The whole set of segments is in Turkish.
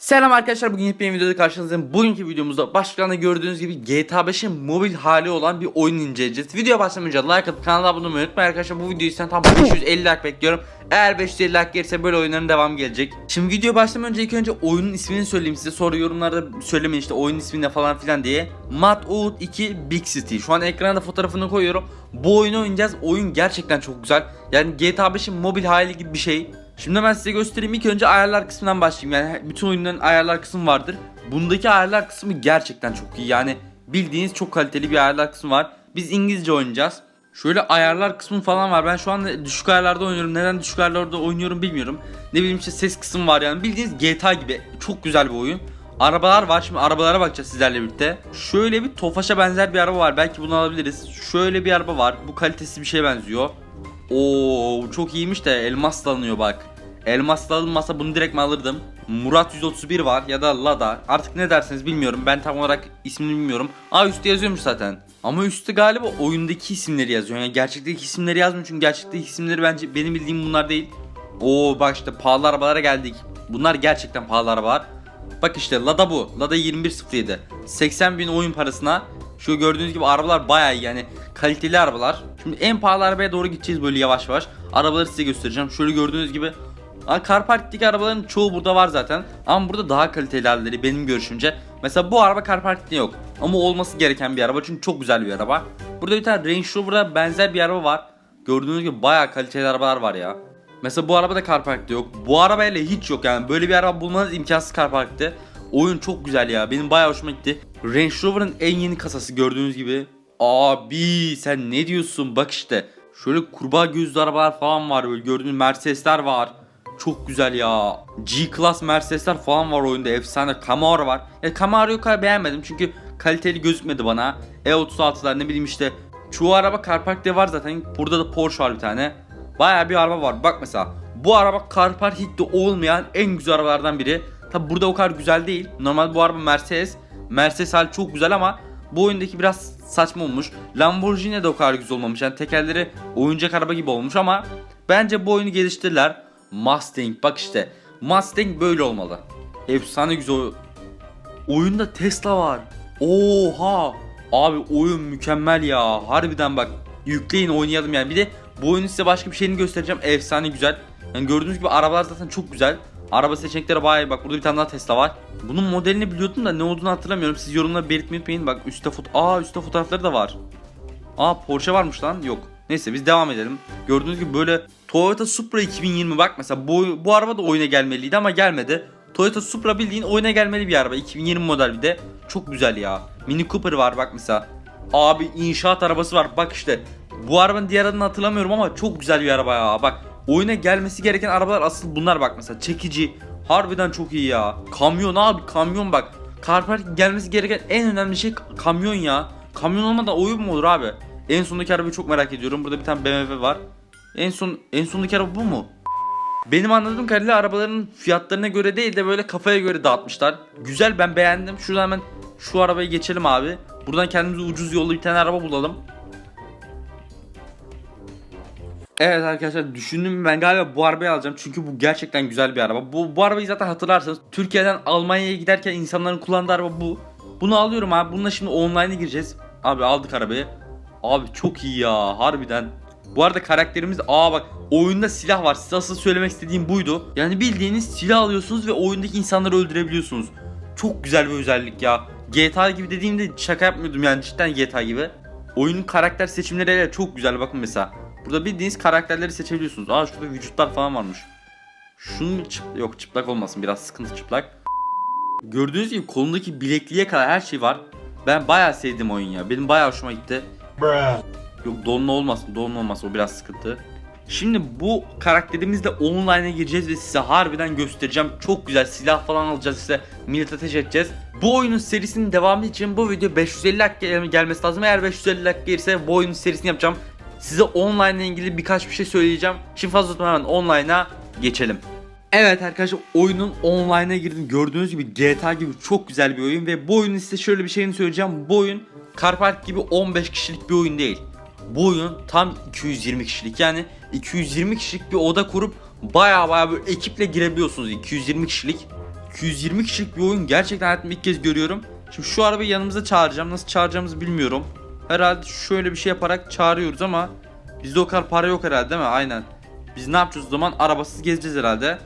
Selam arkadaşlar bugün yepyeni videoda karşınızdayım. Bugünkü videomuzda başlıklarında gördüğünüz gibi GTA 5'in mobil hali olan bir oyun inceleyeceğiz. Videoya başlamadan önce like atıp kanala abone olmayı unutmayın arkadaşlar. Bu videoyu sen tam 550 like bekliyorum. Eğer 550 like gelirse böyle oyunların devamı gelecek. Şimdi video başlamadan önce ilk önce oyunun ismini söyleyeyim size. Sonra yorumlarda söylemeyin işte oyunun ismi ne falan filan diye. Mad Out 2 Big City. Şu an ekrana da fotoğrafını koyuyorum. Bu oyunu oynayacağız. Oyun gerçekten çok güzel. Yani GTA 5'in mobil hali gibi bir şey. Şimdi ben size göstereyim. İlk önce ayarlar kısmından başlayayım. Yani bütün oyunların ayarlar kısmı vardır. Bundaki ayarlar kısmı gerçekten çok iyi. Yani bildiğiniz çok kaliteli bir ayarlar kısmı var. Biz İngilizce oynayacağız. Şöyle ayarlar kısmı falan var. Ben şu an düşük ayarlarda oynuyorum. Neden düşük ayarlarda oynuyorum bilmiyorum. Ne bileyim işte ses kısmı var yani. Bildiğiniz GTA gibi. Çok güzel bir oyun. Arabalar var. Şimdi arabalara bakacağız sizlerle birlikte. Şöyle bir Tofaş'a benzer bir araba var. Belki bunu alabiliriz. Şöyle bir araba var. Bu kalitesiz bir şeye benziyor. Oo çok iyiymiş de elmas da alınıyor bak. Elmas da alınmasa bunu direkt mi alırdım? Murat 131 var ya da Lada. Artık ne dersiniz bilmiyorum. Ben tam olarak ismini bilmiyorum. Aa üstte yazıyormuş zaten. Ama üstte galiba oyundaki isimleri yazıyor. Yani gerçekteki isimleri yazmıyor çünkü gerçekteki isimleri bence benim bildiğim bunlar değil. Oo bak işte pahalı arabalara geldik. Bunlar gerçekten pahalı arabalar. Bak işte Lada bu. Lada 2107. 80 bin oyun parasına şu gördüğünüz gibi arabalar bayağı iyi yani kaliteli arabalar. Şimdi en pahalı arabaya doğru gideceğiz böyle yavaş yavaş. Arabaları size göstereceğim. Şöyle gördüğünüz gibi Car Park'teki arabaların çoğu burada var zaten. Ama burada daha kaliteli halleri benim görüşümce. Mesela bu araba Car Park'te yok. Ama olması gereken bir araba çünkü çok güzel bir araba. Burada bir tane Range Rover'a benzer bir araba var. Gördüğünüz gibi bayağı kaliteli arabalar var ya. Mesela bu araba da Car Park'ta yok. Bu arabayla hiç yok yani. Böyle bir araba bulmanız imkansız Car Park'ta. Oyun çok güzel ya. Benim bayağı hoşuma gitti. Range Rover'ın en yeni kasası gördüğünüz gibi. Abi sen ne diyorsun? Bak işte. Şöyle kurbağa gözlü arabalar falan var böyle gördüğünüz Mercedesler var. Çok güzel ya. G-Class Mercedesler falan var oyunda efsane. Camaro var. Ya Camaro'yu kadar beğenmedim çünkü kaliteli gözükmedi bana. E36'lar ne bileyim işte. Çoğu araba Car Park'te var zaten. Burada da Porsche var bir tane. Bayağı bir araba var. Bak mesela bu araba Car Park Hit'te olmayan en güzel arabalardan biri. Tabi burada o kadar güzel değil. Normal bu araba Mercedes. Mercedes hali çok güzel ama bu oyundaki biraz saçma olmuş. Lamborghini de o kadar güzel olmamış. Yani tekerleri oyuncak araba gibi olmuş ama bence bu oyunu geliştirdiler. Mustang bak işte. Mustang böyle olmalı. Efsane güzel. oy- Oyunda Tesla var. Oha. Abi oyun mükemmel ya. Harbiden bak. Yükleyin oynayalım yani. Bir de bu oyunun size başka bir şeyini göstereceğim. Efsane güzel. Yani gördüğünüz gibi arabalar zaten çok güzel. Araba seçenekleri bayağı iyi. Bak burada bir tane daha Tesla var. Bunun modelini biliyordum da ne olduğunu hatırlamıyorum. Siz yorumlara belirtmeyi unutmayın. Bak üstte foto Aa üstte fotoğrafları da var. Aa Porsche varmış lan. Yok. Neyse biz devam edelim. Gördüğünüz gibi böyle Toyota Supra 2020 bak mesela bu, bu araba da oyuna gelmeliydi ama gelmedi. Toyota Supra bildiğin oyuna gelmeli bir araba. 2020 model bir de. Çok güzel ya. Mini Cooper var bak mesela. Abi inşaat arabası var. Bak işte. Bu arabanın diğer adını hatırlamıyorum ama çok güzel bir araba ya. Bak oyuna gelmesi gereken arabalar asıl bunlar bak mesela. Çekici. Harbiden çok iyi ya. Kamyon abi kamyon bak. Car Park gelmesi gereken en önemli şey kamyon ya. Kamyon olmadan oyun mu olur abi? En sondaki arabayı çok merak ediyorum. Burada bir tane BMW var. En son en sondaki araba bu mu? Benim anladığım kadarıyla arabaların fiyatlarına göre değil de böyle kafaya göre dağıtmışlar. Güzel ben beğendim. Şuradan hemen şu arabayı geçelim abi. Buradan kendimize ucuz yollu bir tane araba bulalım. Evet arkadaşlar düşündüm ben galiba bu arabayı alacağım çünkü bu gerçekten güzel bir araba. Bu, bu arabayı zaten hatırlarsanız Türkiye'den Almanya'ya giderken insanların kullandığı araba bu. Bunu alıyorum abi. Bununla şimdi online'a gireceğiz. Abi aldık arabayı. Abi çok iyi ya harbiden. Bu arada karakterimiz aa bak oyunda silah var. Size asıl söylemek istediğim buydu. Yani bildiğiniz silah alıyorsunuz ve oyundaki insanları öldürebiliyorsunuz. Çok güzel bir özellik ya. GTA gibi dediğimde şaka yapmıyordum yani cidden GTA gibi. Oyunun karakter seçimleri çok güzel bakın mesela. Burada bildiğiniz karakterleri seçebiliyorsunuz. Aa şurada vücutlar falan varmış. Şunun çıp yok çıplak olmasın biraz sıkıntı çıplak. Gördüğünüz gibi kolundaki bilekliğe kadar her şey var. Ben bayağı sevdim oyun ya. Benim bayağı hoşuma gitti. Yok donlu olmasın, donlu olmasın o biraz sıkıntı. Şimdi bu karakterimizle online'a gireceğiz ve size harbiden göstereceğim. Çok güzel silah falan alacağız size. Millet ateş edeceğiz. Bu oyunun serisinin devamı için bu video 550 like gel- gelmesi lazım. Eğer 550 like gelirse bu oyunun serisini yapacağım. Size online ile ilgili birkaç bir şey söyleyeceğim. Şimdi fazla tutmadan hemen online'a geçelim. Evet arkadaşlar oyunun online'a girdim. Gördüğünüz gibi GTA gibi çok güzel bir oyun ve bu oyunun size şöyle bir şeyini söyleyeceğim. Bu oyun Car Park gibi 15 kişilik bir oyun değil. Bu oyun tam 220 kişilik yani 220 kişilik bir oda kurup baya baya böyle ekiple girebiliyorsunuz 220 kişilik. 220 kişilik bir oyun gerçekten hayatımda ilk kez görüyorum. Şimdi şu arabayı yanımıza çağıracağım. Nasıl çağıracağımızı bilmiyorum. Herhalde şöyle bir şey yaparak çağırıyoruz ama bizde o kadar para yok herhalde değil mi? Aynen. Biz ne yapacağız o zaman? Arabasız gezeceğiz herhalde.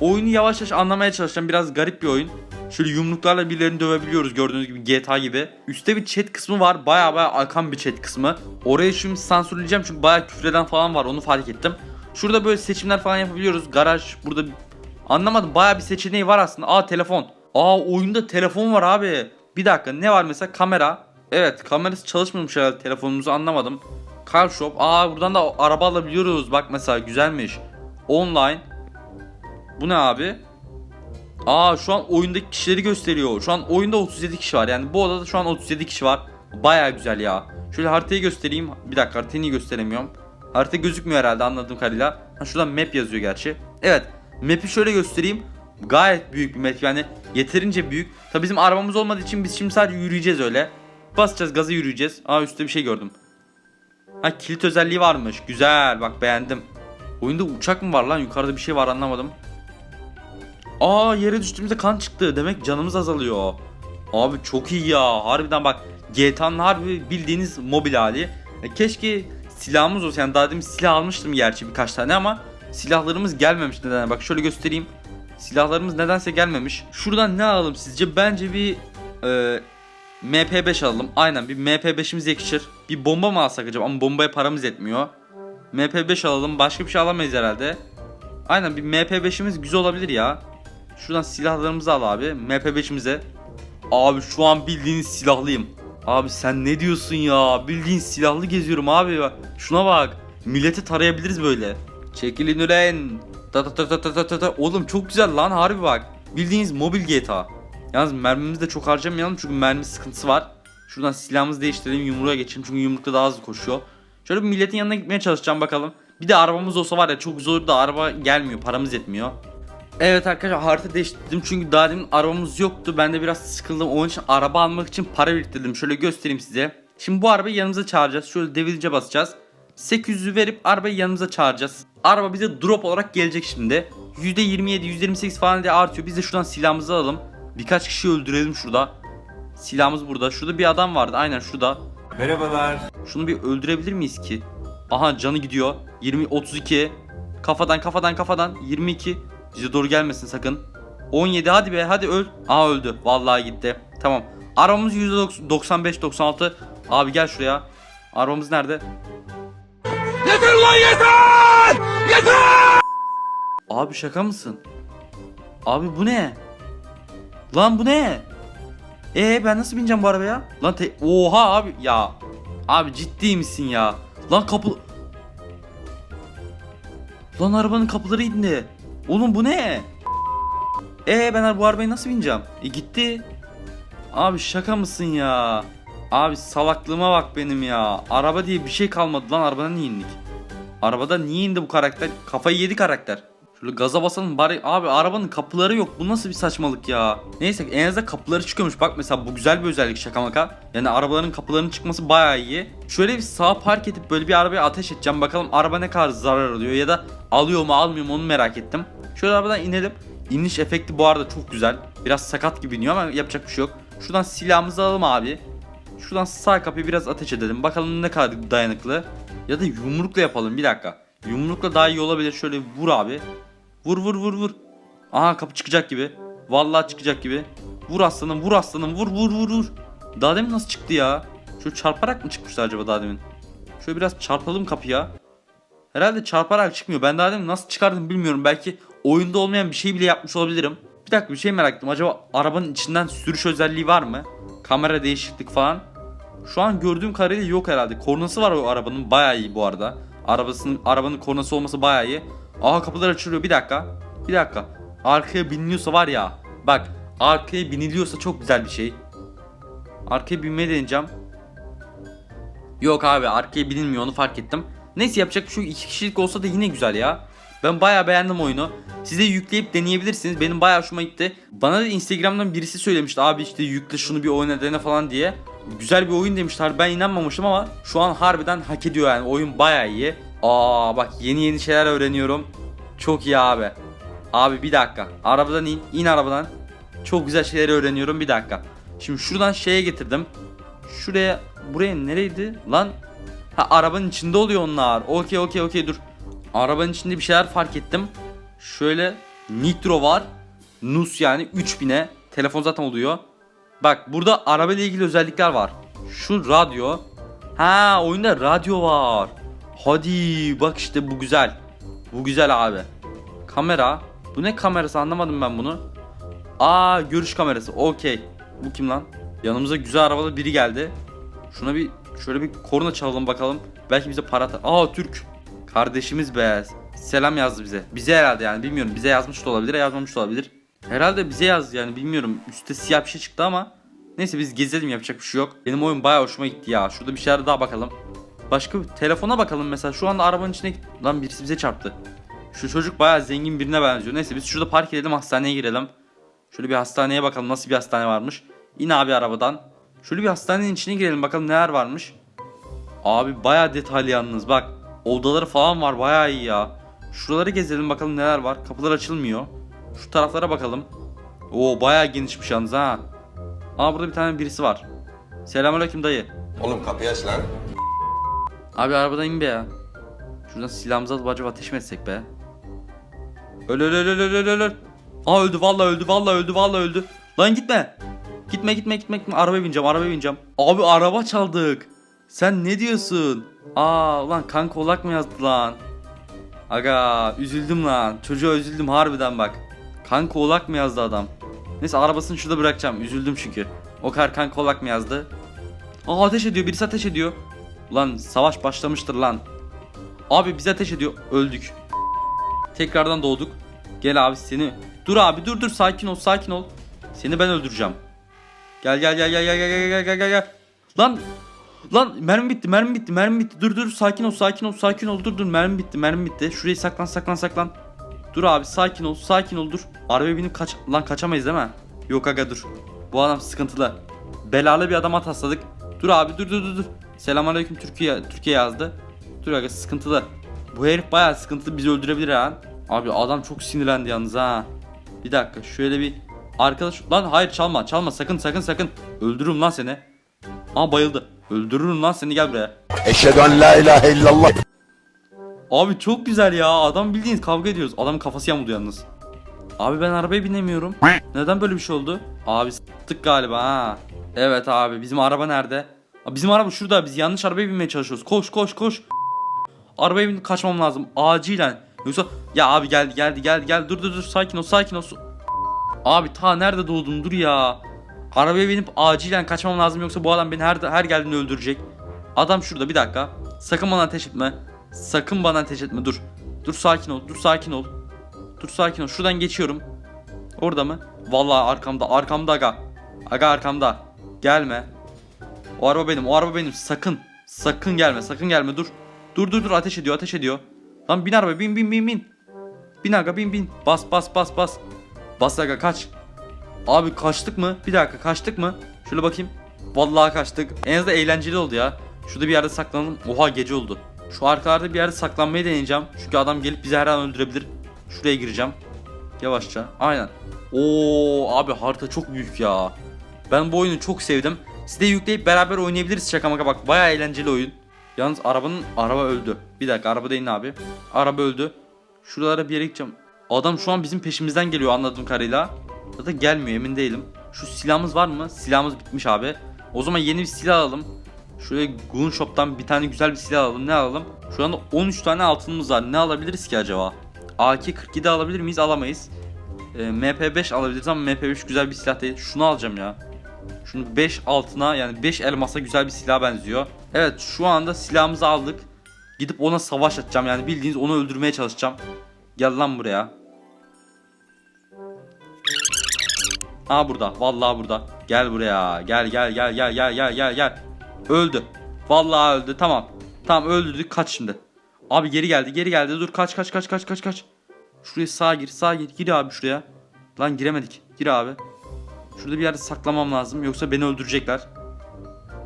Oyunu yavaş yavaş anlamaya çalışacağım. Biraz garip bir oyun. Şöyle yumruklarla birilerini dövebiliyoruz gördüğünüz gibi GTA gibi. Üstte bir chat kısmı var. Baya baya akan bir chat kısmı. Orayı şimdi sansürleyeceğim çünkü baya küfreden falan var onu fark ettim. Şurada böyle seçimler falan yapabiliyoruz. Garaj burada. Anlamadım baya bir seçeneği var aslında. Aa telefon. Aa oyunda telefon var abi. Bir dakika ne var mesela kamera. Evet kamerası çalışmıyormuş herhalde telefonumuzu anlamadım. Car shop. Aa buradan da araba alabiliyoruz. Bak mesela güzelmiş. Online. Bu ne abi? Aa şu an oyundaki kişileri gösteriyor. Şu an oyunda 37 kişi var. Yani bu odada şu an 37 kişi var. Baya güzel ya. Şöyle haritayı göstereyim. Bir dakika haritayı niye gösteremiyorum? Harita gözükmüyor herhalde anladığım kadarıyla. Ha şuradan map yazıyor gerçi. Evet. Map'i şöyle göstereyim. Gayet büyük bir map yani yeterince büyük. Tabi bizim arabamız olmadığı için biz şimdi sadece yürüyeceğiz öyle. Basacağız gazı yürüyeceğiz. Aa üstte bir şey gördüm. Ha kilit özelliği varmış. Güzel bak beğendim. Oyunda uçak mı var lan? Yukarıda bir şey var anlamadım. Aa yere düştüğümüzde kan çıktı. Demek canımız azalıyor. Abi çok iyi ya. Harbiden bak GTA'nın harbi bildiğiniz mobil hali. E, keşke silahımız olsa. Yani daha demin silah almıştım gerçi birkaç tane ama silahlarımız gelmemiş neden. Bak şöyle göstereyim. Silahlarımız nedense gelmemiş. Şuradan ne alalım sizce? Bence bir e, MP5 alalım. Aynen bir MP5'imiz yakışır. Bir bomba mı alsak acaba? Ama bombaya paramız yetmiyor. MP5 alalım. Başka bir şey alamayız herhalde. Aynen bir MP5'imiz güzel olabilir ya. Şuradan silahlarımızı al abi. MP5'imize. Abi şu an bildiğiniz silahlıyım. Abi sen ne diyorsun ya? Bildiğin silahlı geziyorum abi. Şuna bak. Milleti tarayabiliriz böyle. Çekilin üren. Ta ta ta ta ta ta ta ta. Oğlum çok güzel lan harbi bak. Bildiğiniz mobil GTA. Yalnız mermimizi de çok harcamayalım çünkü mermi sıkıntısı var. Şuradan silahımızı değiştirelim yumruğa geçelim çünkü yumrukta daha hızlı koşuyor. Şöyle bir milletin yanına gitmeye çalışacağım bakalım. Bir de arabamız olsa var ya çok zor da araba gelmiyor paramız yetmiyor. Evet arkadaşlar harita değiştirdim çünkü daha demin arabamız yoktu. Ben de biraz sıkıldım. Onun için araba almak için para biriktirdim. Şöyle göstereyim size. Şimdi bu arabayı yanımıza çağıracağız. Şöyle devirce basacağız. 800'ü verip arabayı yanımıza çağıracağız. Araba bize drop olarak gelecek şimdi. %27, %28 falan diye artıyor. Biz de şuradan silahımızı alalım. Birkaç kişi öldürelim şurada. Silahımız burada. Şurada bir adam vardı. Aynen şurada. Merhabalar. Şunu bir öldürebilir miyiz ki? Aha canı gidiyor. 20 32. Kafadan kafadan kafadan 22. Bize doğru gelmesin sakın. 17 hadi be hadi öl. Aha öldü. Vallahi gitti. Tamam. Arabamız %95 96. Abi gel şuraya. Arabamız nerede? Yeter lan yeter! Yeter! Abi şaka mısın? Abi bu ne? Lan bu ne? Ee ben nasıl bineceğim bu arabaya? Lan te Oha abi ya. Abi ciddi misin ya? Lan kapı Lan arabanın kapıları indi. Oğlum bu ne? Ee ben bu arabaya nasıl bineceğim? E gitti. Abi şaka mısın ya? Abi salaklığıma bak benim ya. Araba diye bir şey kalmadı lan arabadan niye indik? Arabada niye indi bu karakter? Kafayı yedi karakter. Şöyle gaza basalım bari abi arabanın kapıları yok. Bu nasıl bir saçmalık ya? Neyse en azından kapıları çıkıyormuş. Bak mesela bu güzel bir özellik şaka maka. Yani arabaların kapılarının çıkması bayağı iyi. Şöyle bir sağa park edip böyle bir arabaya ateş edeceğim. Bakalım araba ne kadar zarar alıyor ya da alıyor mu almıyor mu onu merak ettim. Şöyle arabadan inelim. İniş efekti bu arada çok güzel. Biraz sakat gibi iniyor ama yapacak bir şey yok. Şuradan silahımızı alalım abi. Şuradan sağ kapıyı biraz ateş edelim. Bakalım ne kadar dayanıklı. Ya da yumrukla yapalım bir dakika. Yumrukla daha iyi olabilir. Şöyle vur abi. Vur vur vur vur. Aha kapı çıkacak gibi. Vallahi çıkacak gibi. Vur aslanım vur aslanım vur vur vur vur. Daha demin nasıl çıktı ya? Şöyle çarparak mı çıkmıştı acaba daha demin? Şöyle biraz çarpalım kapıya. Herhalde çarparak çıkmıyor. Ben daha demin nasıl çıkardım bilmiyorum. Belki oyunda olmayan bir şey bile yapmış olabilirim. Bir dakika bir şey merak ettim. Acaba arabanın içinden sürüş özelliği var mı? Kamera değişiklik falan. Şu an gördüğüm kadarıyla yok herhalde. Kornası var o arabanın bayağı iyi bu arada. Arabasının arabanın kornası olması bayağı iyi. Aha kapılar açılıyor bir dakika. Bir dakika. Arkaya biniliyorsa var ya. Bak arkaya biniliyorsa çok güzel bir şey. Arkaya binmeyi deneyeceğim. Yok abi arkaya binilmiyor onu fark ettim. Neyse yapacak şu iki kişilik olsa da yine güzel ya. Ben bayağı beğendim oyunu. Siz de yükleyip deneyebilirsiniz. Benim bayağı hoşuma gitti. Bana da Instagram'dan birisi söylemişti abi işte yükle şunu bir oyna dene falan diye. Güzel bir oyun demişler. Ben inanmamıştım ama şu an harbiden hak ediyor yani. Oyun bayağı iyi. Aa bak yeni yeni şeyler öğreniyorum. Çok iyi abi. Abi bir dakika. Arabadan in. in arabadan. Çok güzel şeyleri öğreniyorum bir dakika. Şimdi şuradan şeye getirdim. Şuraya buraya nereydi lan? Ha arabanın içinde oluyor onlar. Okey okey okey dur. Arabanın içinde bir şeyler fark ettim. Şöyle Nitro var. Nus yani 3000'e. Telefon zaten oluyor. Bak burada araba ile ilgili özellikler var. Şu radyo. Ha oyunda radyo var. Hadi bak işte bu güzel. Bu güzel abi. Kamera. Bu ne kamerası anlamadım ben bunu. Aa görüş kamerası. Okey. Bu kim lan? Yanımıza güzel arabalı biri geldi. Şuna bir şöyle bir korna çalalım bakalım. Belki bize para atar. Aa Türk. Kardeşimiz be. Selam yazdı bize. Bize herhalde yani bilmiyorum. Bize yazmış da olabilir, yazmamış da olabilir. Herhalde bize yazdı yani bilmiyorum. Üstte siyah bir şey çıktı ama. Neyse biz gezelim yapacak bir şey yok. Benim oyun bayağı hoşuma gitti ya. Şurada bir şeyler daha bakalım. Başka bir telefona bakalım mesela. Şu anda arabanın içine lan birisi bize çarptı. Şu çocuk bayağı zengin birine benziyor. Neyse biz şurada park edelim hastaneye girelim. Şöyle bir hastaneye bakalım nasıl bir hastane varmış. İn abi arabadan. Şöyle bir hastanenin içine girelim bakalım neler varmış. Abi bayağı detaylı yalnız bak. Odaları falan var bayağı iyi ya. Şuraları gezelim bakalım neler var. Kapılar açılmıyor. Şu taraflara bakalım. Oo bayağı genişmiş yalnız ha. Aa burada bir tane birisi var. Selamünaleyküm dayı. Oğlum kapıyı aç lan. Abi arabadan in be ya. Şuradan silahımızı alıp acaba ateş mi etsek be? Öl öl öl öl öl öl öl. Aa öldü vallahi öldü vallahi öldü vallahi öldü. Lan gitme. Gitme gitme gitme gitme. Arabaya bineceğim arabaya bineceğim. Abi araba çaldık. Sen ne diyorsun? Aa ulan kanka olak mı yazdı lan? Aga üzüldüm lan. Çocuğa üzüldüm harbiden bak. Kanka olak mı yazdı adam? Neyse arabasını şurada bırakacağım. Üzüldüm çünkü. O kadar kanka olak mı yazdı? Aa ateş ediyor birisi ateş ediyor. Ulan savaş başlamıştır lan. Abi bize ateş ediyor. Öldük. Tekrardan doğduk. Gel abi seni. Dur abi dur dur sakin ol sakin ol. Seni ben öldüreceğim. Gel gel gel gel gel gel gel gel gel gel. Lan Lan mermi bitti mermi bitti mermi bitti. Dur dur sakin ol sakin ol sakin ol dur dur mermi bitti mermi bitti. Şuraya saklan saklan saklan. Dur abi sakin ol sakin ol dur. Arabaya binip kaç lan kaçamayız değil mi? Yok aga dur. Bu adam sıkıntılı. Belalı bir adama tasladık. Dur abi dur dur dur dur. Selamünaleyküm Türkiye Türkiye yazdı. Dur aga sıkıntılı. Bu herif bayağı sıkıntılı bizi öldürebilir ha. Abi adam çok sinirlendi yalnız ha. Bir dakika şöyle bir arkadaş lan hayır çalma çalma sakın sakın sakın. Öldürürüm lan seni. Aa bayıldı. Öldürürüm lan seni gel buraya. Eşhedü en la ilahe illallah. Abi çok güzel ya. Adam bildiğiniz kavga ediyoruz. Adamın kafası yamuldu yalnız. Abi ben arabaya binemiyorum. Neden böyle bir şey oldu? Abi s**tık galiba ha. Evet abi bizim araba nerede? Bizim araba şurada. Biz yanlış arabaya binmeye çalışıyoruz. Koş koş koş. Arabaya binip kaçmam lazım. Acilen. Yoksa ya abi geldi geldi geldi geldi. Dur dur dur sakin ol sakin ol. Abi ta nerede doğdun dur ya. Arabaya binip acilen kaçmam lazım yoksa bu adam beni her her geldiğinde öldürecek. Adam şurada bir dakika. Sakın bana ateş etme. Sakın bana ateş etme dur. Dur sakin ol dur sakin ol. Dur sakin ol şuradan geçiyorum. Orada mı? Vallahi arkamda arkamda aga. Aga arkamda. Gelme. O araba benim o araba benim sakın. Sakın gelme sakın gelme dur. Dur dur dur ateş ediyor ateş ediyor. Lan bin araba bin bin bin bin. Bin aga bin bin. Bas bas bas bas. Bas aga kaç. Abi kaçtık mı? Bir dakika kaçtık mı? Şöyle bakayım. Vallahi kaçtık. En azından eğlenceli oldu ya. Şurada bir yerde saklanalım. Oha gece oldu. Şu arkalarda bir yerde saklanmayı deneyeceğim. Çünkü adam gelip bizi her an öldürebilir. Şuraya gireceğim. Yavaşça. Aynen. Oo abi harita çok büyük ya. Ben bu oyunu çok sevdim. Siz de yükleyip beraber oynayabiliriz şaka maka bak. Baya eğlenceli oyun. Yalnız arabanın araba öldü. Bir dakika araba değil abi. Araba öldü. Şuralara bir yere gideceğim. Adam şu an bizim peşimizden geliyor anladığım kadarıyla. Zaten gelmiyor emin değilim. Şu silahımız var mı? Silahımız bitmiş abi. O zaman yeni bir silah alalım. Şuraya Gun Shop'tan bir tane güzel bir silah alalım. Ne alalım? Şu anda 13 tane altınımız var. Ne alabiliriz ki acaba? AK-47 alabilir miyiz? Alamayız. Ee, MP5 alabiliriz ama MP5 güzel bir silah değil. Şunu alacağım ya. Şunu 5 altına yani 5 elmasa güzel bir silah benziyor. Evet şu anda silahımızı aldık. Gidip ona savaş açacağım yani bildiğiniz onu öldürmeye çalışacağım. Gel lan buraya. Aa burada. Vallahi burada. Gel buraya. Gel gel gel gel gel gel gel gel. Öldü. Vallahi öldü. Tamam. Tamam öldürdük. Kaç şimdi. Abi geri geldi. Geri geldi. Dur kaç kaç kaç kaç kaç kaç. Şuraya sağa gir. Sağa gir. Gir abi şuraya. Lan giremedik. Gir abi. Şurada bir yerde saklamam lazım. Yoksa beni öldürecekler.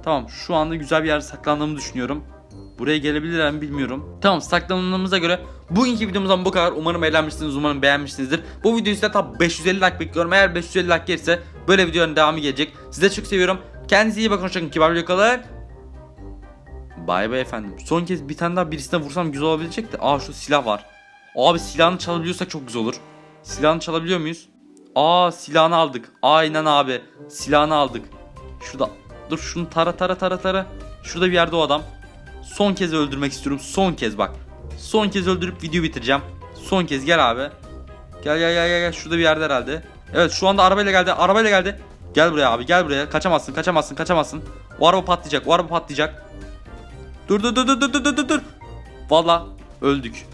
Tamam. Şu anda güzel bir yerde saklandığımı düşünüyorum. Buraya gelebilirler mi bilmiyorum. Tamam saklanmamıza göre bugünkü videomuzdan bu kadar. Umarım eğlenmişsiniz, umarım beğenmişsinizdir. Bu videoyu size tam 550 like bekliyorum. Eğer 550 like gelirse böyle videonun devamı gelecek. Size çok seviyorum. Kendinize iyi bakın. Hoşçakalın. Kibar kalın. Bay bay efendim. Son kez bir tane daha birisine vursam güzel olabilecek de. Aa şu silah var. Abi silahını çalabiliyorsak çok güzel olur. Silahını çalabiliyor muyuz? Aa silahını aldık. Aynen abi. Silahını aldık. Şurada. Dur şunu tara tara tara tara. Şurada bir yerde o adam. Son kez öldürmek istiyorum. Son kez bak. Son kez öldürüp video bitireceğim. Son kez gel abi. Gel gel gel gel. Şurada bir yerde herhalde. Evet şu anda arabayla geldi. Arabayla geldi. Gel buraya abi gel buraya. Kaçamazsın kaçamazsın kaçamazsın. O araba patlayacak. O araba patlayacak. Dur dur dur dur dur dur dur. Valla öldük.